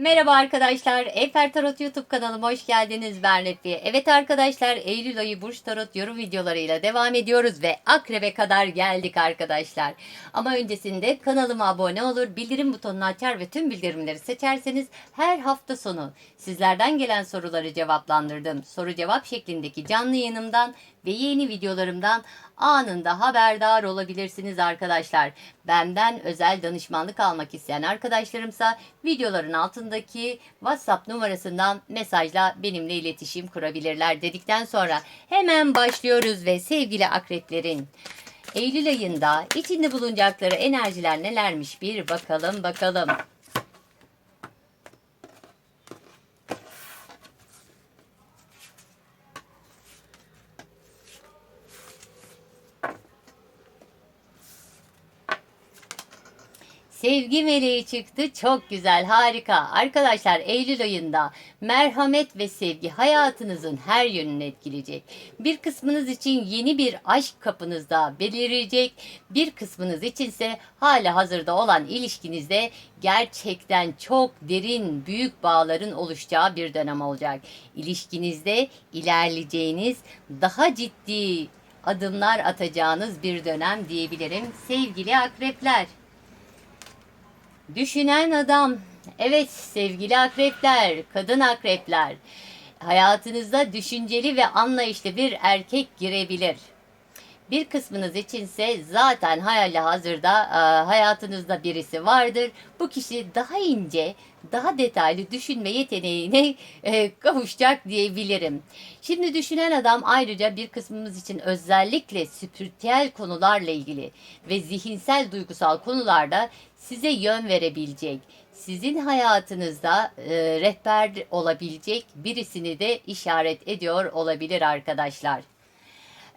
Merhaba arkadaşlar. Efer Tarot YouTube kanalıma hoş geldiniz. Ben Refiye. Evet arkadaşlar Eylül ayı Burç Tarot yorum videolarıyla devam ediyoruz ve Akrep'e kadar geldik arkadaşlar. Ama öncesinde kanalıma abone olur, bildirim butonunu açar ve tüm bildirimleri seçerseniz her hafta sonu sizlerden gelen soruları cevaplandırdım. Soru cevap şeklindeki canlı yayınımdan ve yeni videolarımdan anında haberdar olabilirsiniz arkadaşlar. Benden özel danışmanlık almak isteyen arkadaşlarımsa videoların altındaki WhatsApp numarasından mesajla benimle iletişim kurabilirler dedikten sonra hemen başlıyoruz ve sevgili akreplerin Eylül ayında içinde bulunacakları enerjiler nelermiş bir bakalım bakalım. Sevgi meleği çıktı. Çok güzel, harika. Arkadaşlar Eylül ayında merhamet ve sevgi hayatınızın her yönünü etkileyecek. Bir kısmınız için yeni bir aşk kapınızda belirecek. Bir kısmınız içinse hala hazırda olan ilişkinizde gerçekten çok derin, büyük bağların oluşacağı bir dönem olacak. İlişkinizde ilerleyeceğiniz, daha ciddi adımlar atacağınız bir dönem diyebilirim sevgili akrepler. Düşünen adam. Evet sevgili akrepler, kadın akrepler. Hayatınızda düşünceli ve anlayışlı bir erkek girebilir. Bir kısmınız içinse zaten hayali hazırda e, hayatınızda birisi vardır. Bu kişi daha ince, daha detaylı düşünme yeteneğine e, kavuşacak diyebilirim. Şimdi düşünen adam ayrıca bir kısmımız için özellikle spiritüel konularla ilgili ve zihinsel duygusal konularda size yön verebilecek, sizin hayatınızda e, rehber olabilecek birisini de işaret ediyor olabilir arkadaşlar.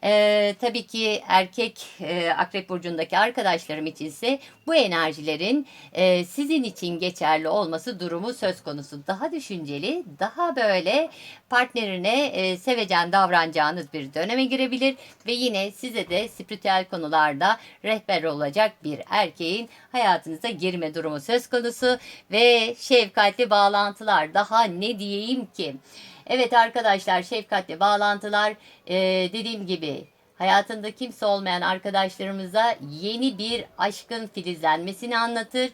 Ee, tabii ki erkek e, akrep burcundaki arkadaşlarım içinse bu enerjilerin e, sizin için geçerli olması durumu söz konusu. Daha düşünceli, daha böyle partnerine e, sevecen davranacağınız bir döneme girebilir ve yine size de spiritüel konularda rehber olacak bir erkeğin hayatınıza girme durumu söz konusu ve şefkatli bağlantılar daha ne diyeyim ki? Evet arkadaşlar şefkatli bağlantılar e, dediğim gibi hayatında kimse olmayan arkadaşlarımıza yeni bir aşkın filizlenmesini anlatır.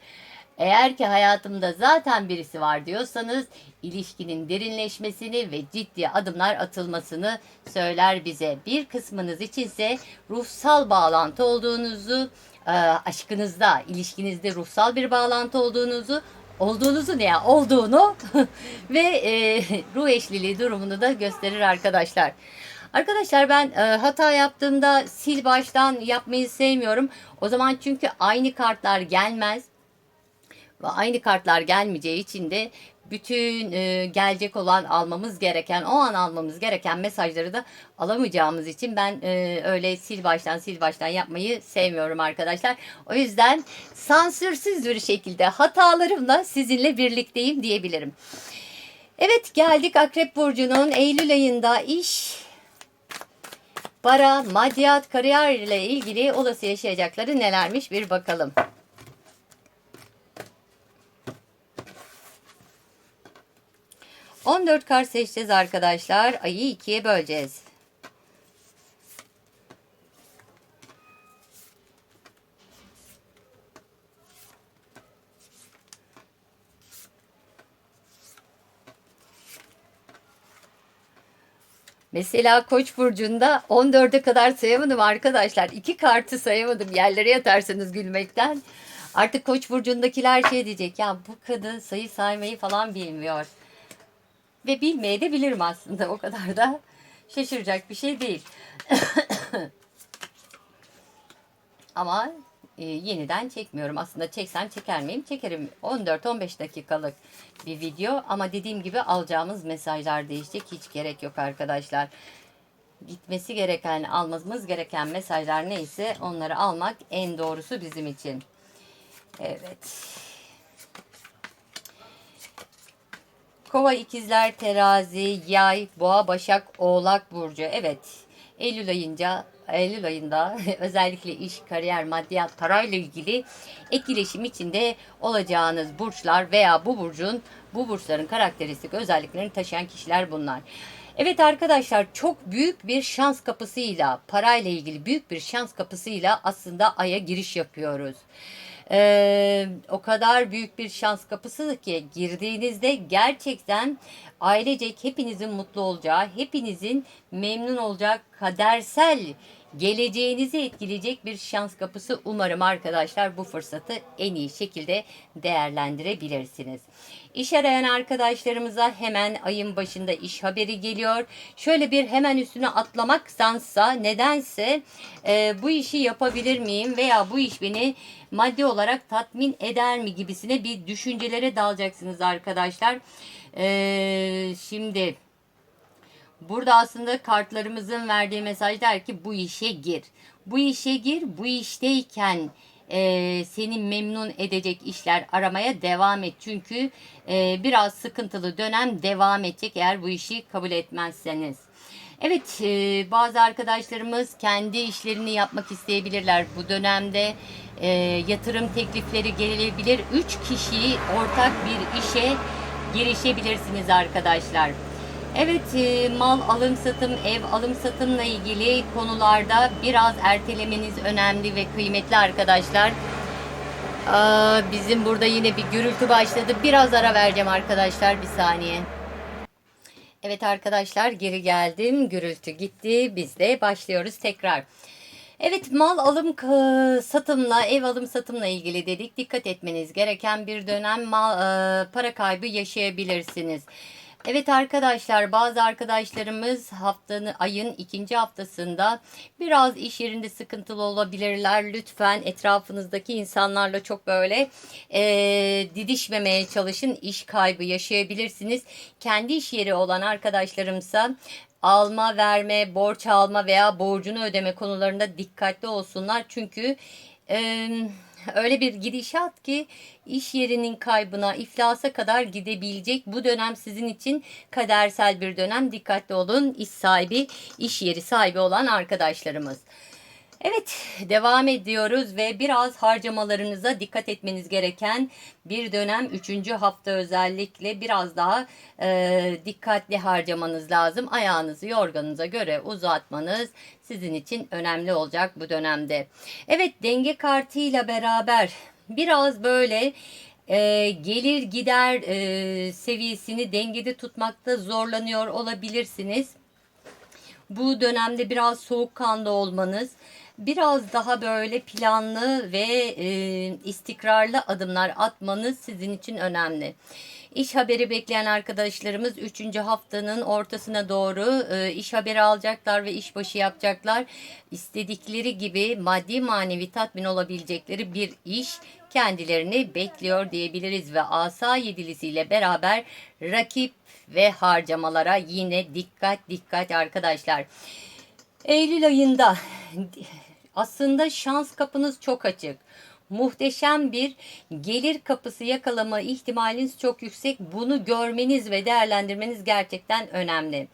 Eğer ki hayatımda zaten birisi var diyorsanız ilişkinin derinleşmesini ve ciddi adımlar atılmasını söyler bize. Bir kısmınız içinse ruhsal bağlantı olduğunuzu, e, aşkınızda, ilişkinizde ruhsal bir bağlantı olduğunuzu olduğunuzu ne ya olduğunu ve e, ruh eşliliği durumunu da gösterir arkadaşlar. Arkadaşlar ben e, hata yaptığımda sil baştan yapmayı sevmiyorum. O zaman çünkü aynı kartlar gelmez. Ve aynı kartlar gelmeyeceği için de bütün e, gelecek olan almamız gereken o an almamız gereken mesajları da alamayacağımız için ben e, öyle sil baştan sil baştan yapmayı sevmiyorum arkadaşlar. O yüzden sansürsüz bir şekilde hatalarımla sizinle birlikteyim diyebilirim. Evet geldik Akrep Burcu'nun Eylül ayında iş, para, maddiyat, kariyer ile ilgili olası yaşayacakları nelermiş bir bakalım. On dört kart seçeceğiz arkadaşlar. Ayı ikiye böleceğiz. Mesela Koç burcunda 14'e kadar sayamadım arkadaşlar. İki kartı sayamadım. Yerlere yatarsınız gülmekten. Artık Koç burcundakiler şey diyecek ya bu kadın sayı saymayı falan bilmiyor. Ve bilmeye de bilirim aslında. O kadar da şaşıracak bir şey değil. Ama e, yeniden çekmiyorum. Aslında çeksem çeker miyim? Çekerim. 14-15 dakikalık bir video ama dediğim gibi alacağımız mesajlar değişecek. Hiç gerek yok arkadaşlar. Gitmesi gereken, almamız gereken mesajlar neyse onları almak en doğrusu bizim için. Evet. Kova, ikizler, terazi, yay, boğa, başak, oğlak burcu. Evet. Eylül ayınca Eylül ayında özellikle iş, kariyer, maddiyat, parayla ilgili etkileşim içinde olacağınız burçlar veya bu burcun Bu burçların karakteristik özelliklerini taşıyan kişiler bunlar. Evet arkadaşlar çok büyük bir şans kapısıyla parayla ilgili büyük bir şans kapısıyla aslında aya giriş yapıyoruz. Ee, o kadar büyük bir şans kapısı ki girdiğinizde gerçekten ailecek hepinizin mutlu olacağı, hepinizin memnun olacak kadersel geleceğinizi etkileyecek bir şans kapısı umarım arkadaşlar bu fırsatı en iyi şekilde değerlendirebilirsiniz. İş arayan arkadaşlarımıza hemen ayın başında iş haberi geliyor. Şöyle bir hemen üstüne atlamaktansa nedense e, bu işi yapabilir miyim veya bu iş beni maddi olarak tatmin eder mi gibisine bir düşüncelere dalacaksınız arkadaşlar. E, şimdi Burada aslında kartlarımızın verdiği mesaj der ki bu işe gir. Bu işe gir, bu işteyken e, seni memnun edecek işler aramaya devam et. Çünkü e, biraz sıkıntılı dönem devam edecek eğer bu işi kabul etmezseniz. Evet e, bazı arkadaşlarımız kendi işlerini yapmak isteyebilirler. Bu dönemde e, yatırım teklifleri gelebilir. Üç kişi ortak bir işe girişebilirsiniz arkadaşlar. Evet e, mal alım satım, ev alım satımla ilgili konularda biraz ertelemeniz önemli ve kıymetli arkadaşlar. Bizim burada yine bir gürültü başladı. Biraz ara vereceğim arkadaşlar bir saniye. Evet arkadaşlar geri geldim. Gürültü gitti. Biz de başlıyoruz tekrar. Evet mal alım satımla ev alım satımla ilgili dedik. Dikkat etmeniz gereken bir dönem mal, e, para kaybı yaşayabilirsiniz. Evet arkadaşlar bazı arkadaşlarımız haftanın ayın ikinci haftasında biraz iş yerinde sıkıntılı olabilirler. Lütfen etrafınızdaki insanlarla çok böyle e, didişmemeye çalışın. İş kaybı yaşayabilirsiniz. Kendi iş yeri olan arkadaşlarımsa alma, verme, borç alma veya borcunu ödeme konularında dikkatli olsunlar. Çünkü e, öyle bir gidişat ki iş yerinin kaybına, iflasa kadar gidebilecek. Bu dönem sizin için kadersel bir dönem. Dikkatli olun. İş sahibi, iş yeri sahibi olan arkadaşlarımız. Evet devam ediyoruz ve biraz harcamalarınıza dikkat etmeniz gereken bir dönem üçüncü hafta özellikle biraz daha e, dikkatli harcamanız lazım. Ayağınızı yorganınıza göre uzatmanız sizin için önemli olacak bu dönemde. Evet denge kartıyla beraber biraz böyle e, gelir gider e, seviyesini dengede tutmakta zorlanıyor olabilirsiniz. Bu dönemde biraz soğukkanlı olmanız, biraz daha böyle planlı ve e, istikrarlı adımlar atmanız sizin için önemli. İş haberi bekleyen arkadaşlarımız 3. haftanın ortasına doğru e, iş haberi alacaklar ve işbaşı yapacaklar. İstedikleri gibi maddi manevi tatmin olabilecekleri bir iş kendilerini bekliyor diyebiliriz ve asa yedilisiyle beraber rakip ve harcamalara yine dikkat dikkat arkadaşlar. Eylül ayında aslında şans kapınız çok açık. Muhteşem bir gelir kapısı yakalama ihtimaliniz çok yüksek. Bunu görmeniz ve değerlendirmeniz gerçekten önemli.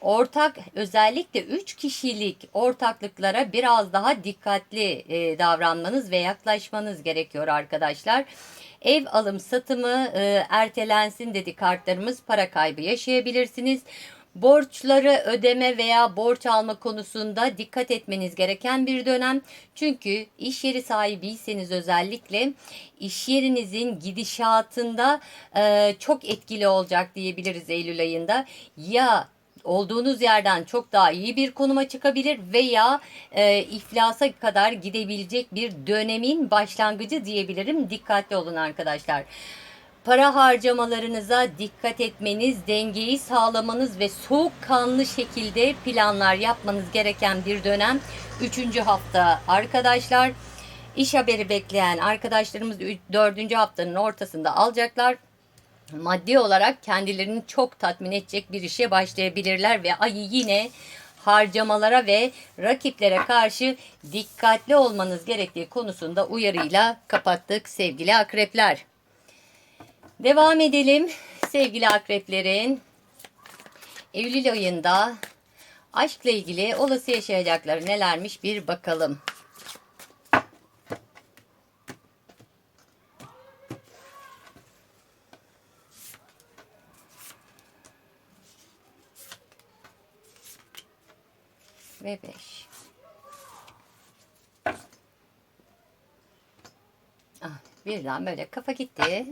Ortak özellikle 3 kişilik ortaklıklara biraz daha dikkatli e, davranmanız ve yaklaşmanız gerekiyor arkadaşlar. Ev alım satımı e, ertelensin dedi kartlarımız para kaybı yaşayabilirsiniz. Borçları ödeme veya borç alma konusunda dikkat etmeniz gereken bir dönem. Çünkü iş yeri sahibiyseniz özellikle iş yerinizin gidişatında e, çok etkili olacak diyebiliriz Eylül ayında. Ya olduğunuz yerden çok daha iyi bir konuma çıkabilir veya e, iflasa kadar gidebilecek bir dönemin başlangıcı diyebilirim. Dikkatli olun arkadaşlar. Para harcamalarınıza dikkat etmeniz, dengeyi sağlamanız ve soğukkanlı şekilde planlar yapmanız gereken bir dönem. Üçüncü hafta arkadaşlar. İş haberi bekleyen arkadaşlarımız dördüncü haftanın ortasında alacaklar maddi olarak kendilerini çok tatmin edecek bir işe başlayabilirler ve ayı yine harcamalara ve rakiplere karşı dikkatli olmanız gerektiği konusunda uyarıyla kapattık sevgili akrepler. Devam edelim sevgili akreplerin. Eylül ayında aşkla ilgili olası yaşayacakları nelermiş bir bakalım. Ve 5. Ah, birden böyle kafa gitti.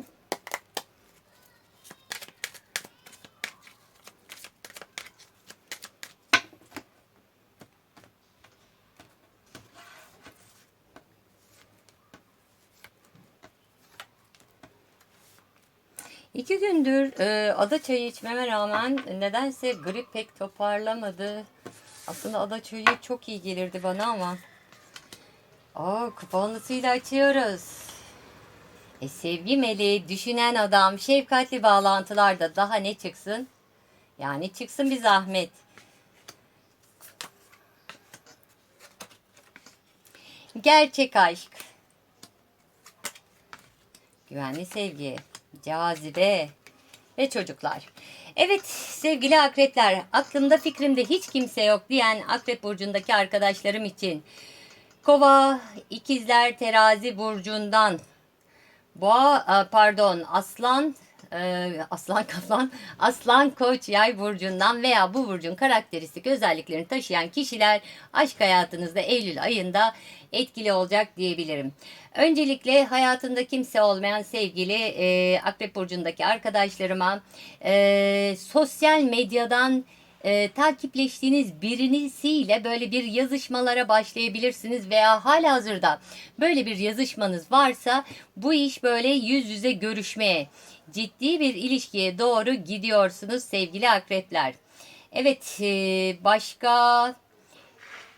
İki gündür e, ada çayı içmeme rağmen nedense grip pek toparlamadı. Aslında ada çayı çok iyi gelirdi bana ama. Aa, kuponlusuyla açıyoruz. E, sevgi meleği, düşünen adam, şefkatli bağlantılarda daha ne çıksın? Yani çıksın bir zahmet. Gerçek aşk. Güvenli sevgi, cazibe ve çocuklar. Evet sevgili akrepler, aklımda fikrimde hiç kimse yok diyen akrep burcundaki arkadaşlarım için Kova, ikizler, terazi burcundan Boğa, e, pardon, aslan, e, aslan kaplan, aslan koç yay burcundan veya bu burcun karakteristik özelliklerini taşıyan kişiler aşk hayatınızda Eylül ayında etkili olacak diyebilirim. Öncelikle hayatında kimse olmayan sevgili e, Akrep Burcu'ndaki arkadaşlarıma e, sosyal medyadan e, takipleştiğiniz birisiyle böyle bir yazışmalara başlayabilirsiniz veya hala hazırda böyle bir yazışmanız varsa bu iş böyle yüz yüze görüşmeye ciddi bir ilişkiye doğru gidiyorsunuz sevgili akrepler. Evet e, başka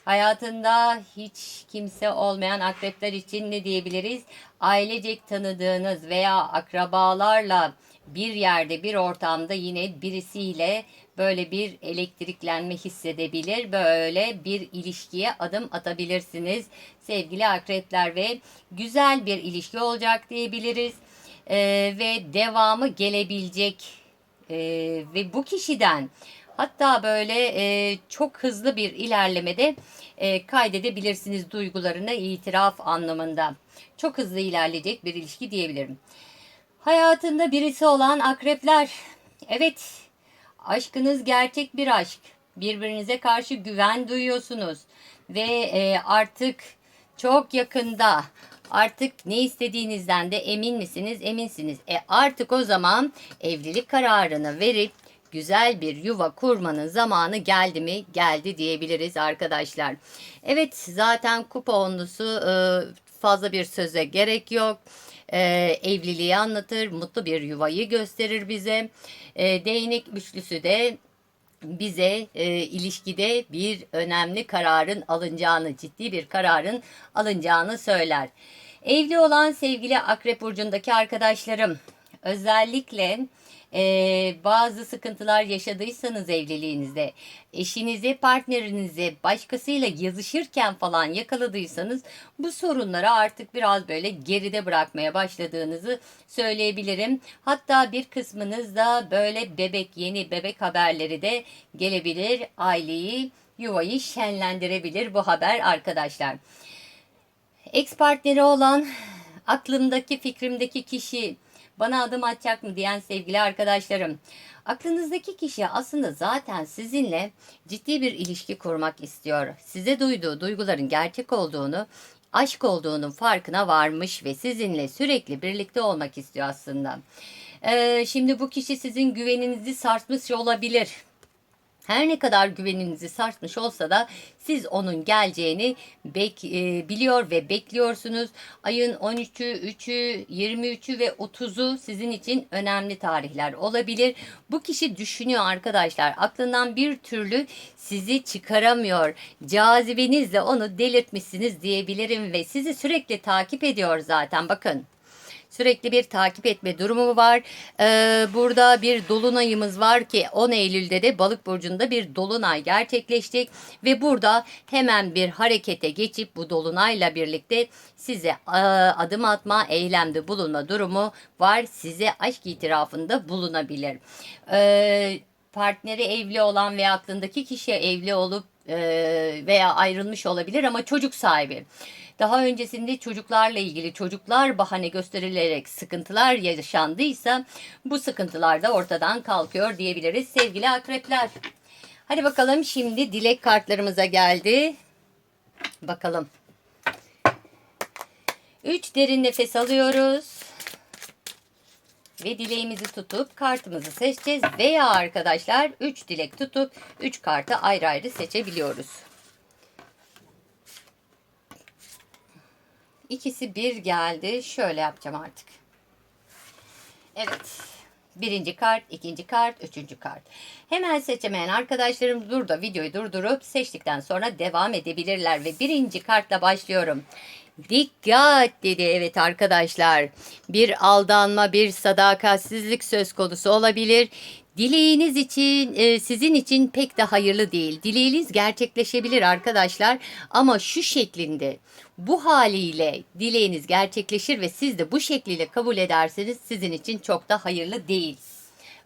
Hayatında hiç kimse olmayan akrepler için ne diyebiliriz? Ailecek tanıdığınız veya akrabalarla bir yerde bir ortamda yine birisiyle böyle bir elektriklenme hissedebilir. Böyle bir ilişkiye adım atabilirsiniz sevgili akrepler ve güzel bir ilişki olacak diyebiliriz. Ee, ve devamı gelebilecek ee, ve bu kişiden Hatta böyle e, çok hızlı bir ilerlemede e, kaydedebilirsiniz duygularını itiraf anlamında. Çok hızlı ilerleyecek bir ilişki diyebilirim. Hayatında birisi olan akrepler. Evet, aşkınız gerçek bir aşk. Birbirinize karşı güven duyuyorsunuz ve e, artık çok yakında Artık ne istediğinizden de emin misiniz? Eminsiniz. E artık o zaman evlilik kararını verip güzel bir yuva kurmanın zamanı geldi mi? Geldi diyebiliriz arkadaşlar. Evet zaten kupa onlusu e, fazla bir söze gerek yok. E, evliliği anlatır, mutlu bir yuvayı gösterir bize. E, değnek üçlüsü de bize e, ilişkide bir önemli kararın alınacağını, ciddi bir kararın alınacağını söyler. Evli olan sevgili Akrep Burcu'ndaki arkadaşlarım özellikle e, bazı sıkıntılar yaşadıysanız evliliğinizde, eşinize, partnerinize başkasıyla yazışırken falan yakaladıysanız bu sorunları artık biraz böyle geride bırakmaya başladığınızı söyleyebilirim. Hatta bir kısmınız da böyle bebek, yeni bebek haberleri de gelebilir. Aileyi, yuvayı şenlendirebilir bu haber arkadaşlar. Ex partneri olan aklımdaki, fikrimdeki kişi bana adım atacak mı diyen sevgili arkadaşlarım. Aklınızdaki kişi aslında zaten sizinle ciddi bir ilişki kurmak istiyor. Size duyduğu duyguların gerçek olduğunu, aşk olduğunun farkına varmış ve sizinle sürekli birlikte olmak istiyor aslında. Ee, şimdi bu kişi sizin güveninizi sarsmış olabilir. Her ne kadar güveninizi sarsmış olsa da siz onun geleceğini bek, e, biliyor ve bekliyorsunuz. Ayın 13'ü, 3'ü, 23'ü ve 30'u sizin için önemli tarihler olabilir. Bu kişi düşünüyor arkadaşlar. Aklından bir türlü sizi çıkaramıyor. Cazibenizle onu delirtmişsiniz diyebilirim ve sizi sürekli takip ediyor zaten. Bakın sürekli bir takip etme durumu var. Ee, burada bir dolunayımız var ki 10 Eylül'de de balık burcunda bir dolunay gerçekleşecek ve burada hemen bir harekete geçip bu dolunayla birlikte size e, adım atma, eylemde bulunma durumu var. Size aşk itirafında bulunabilir. Ee, partneri evli olan ve aklındaki kişi evli olup veya ayrılmış olabilir ama çocuk sahibi. Daha öncesinde çocuklarla ilgili çocuklar bahane gösterilerek sıkıntılar yaşandıysa bu sıkıntılar da ortadan kalkıyor diyebiliriz sevgili akrepler. Hadi bakalım şimdi dilek kartlarımıza geldi. Bakalım. 3 derin nefes alıyoruz. Ve dileğimizi tutup kartımızı seçeceğiz. Veya arkadaşlar 3 dilek tutup 3 kartı ayrı ayrı seçebiliyoruz. İkisi bir geldi. Şöyle yapacağım artık. Evet. Birinci kart, ikinci kart, üçüncü kart. Hemen seçemeyen arkadaşlarım burada videoyu durdurup seçtikten sonra devam edebilirler. Ve birinci kartla başlıyorum. Dikkat dedi evet arkadaşlar. Bir aldanma, bir sadakatsizlik söz konusu olabilir. Dileğiniz için, e, sizin için pek de hayırlı değil. Dileğiniz gerçekleşebilir arkadaşlar ama şu şeklinde, bu haliyle dileğiniz gerçekleşir ve siz de bu şekliyle kabul ederseniz sizin için çok da hayırlı değil.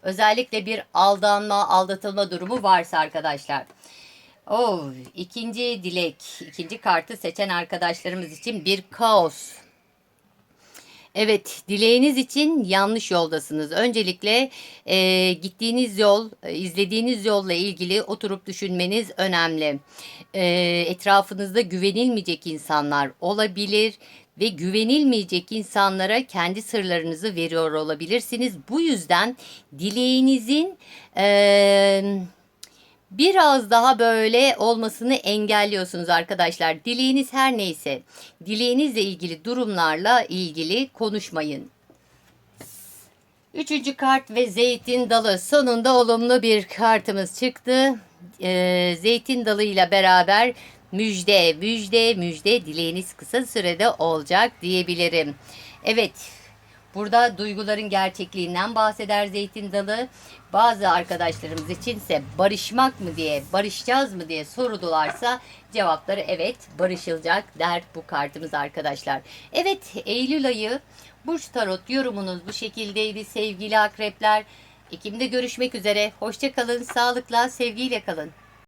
Özellikle bir aldanma, aldatılma durumu varsa arkadaşlar. Oh, ikinci dilek, ikinci kartı seçen arkadaşlarımız için bir kaos. Evet, dileğiniz için yanlış yoldasınız. Öncelikle e, gittiğiniz yol, e, izlediğiniz yolla ilgili oturup düşünmeniz önemli. E, etrafınızda güvenilmeyecek insanlar olabilir ve güvenilmeyecek insanlara kendi sırlarınızı veriyor olabilirsiniz. Bu yüzden dileğinizin e, biraz daha böyle olmasını engelliyorsunuz arkadaşlar. Dileğiniz her neyse, dileğinizle ilgili durumlarla ilgili konuşmayın. Üçüncü kart ve zeytin dalı. Sonunda olumlu bir kartımız çıktı. Ee, zeytin dalıyla beraber müjde, müjde, müjde dileğiniz kısa sürede olacak diyebilirim. Evet, Burada duyguların gerçekliğinden bahseder Zeytin Dalı. Bazı arkadaşlarımız içinse barışmak mı diye, barışacağız mı diye sordularsa cevapları evet barışılacak der bu kartımız arkadaşlar. Evet Eylül ayı Burç Tarot yorumunuz bu şekildeydi sevgili akrepler. Ekim'de görüşmek üzere. Hoşçakalın, sağlıkla, sevgiyle kalın.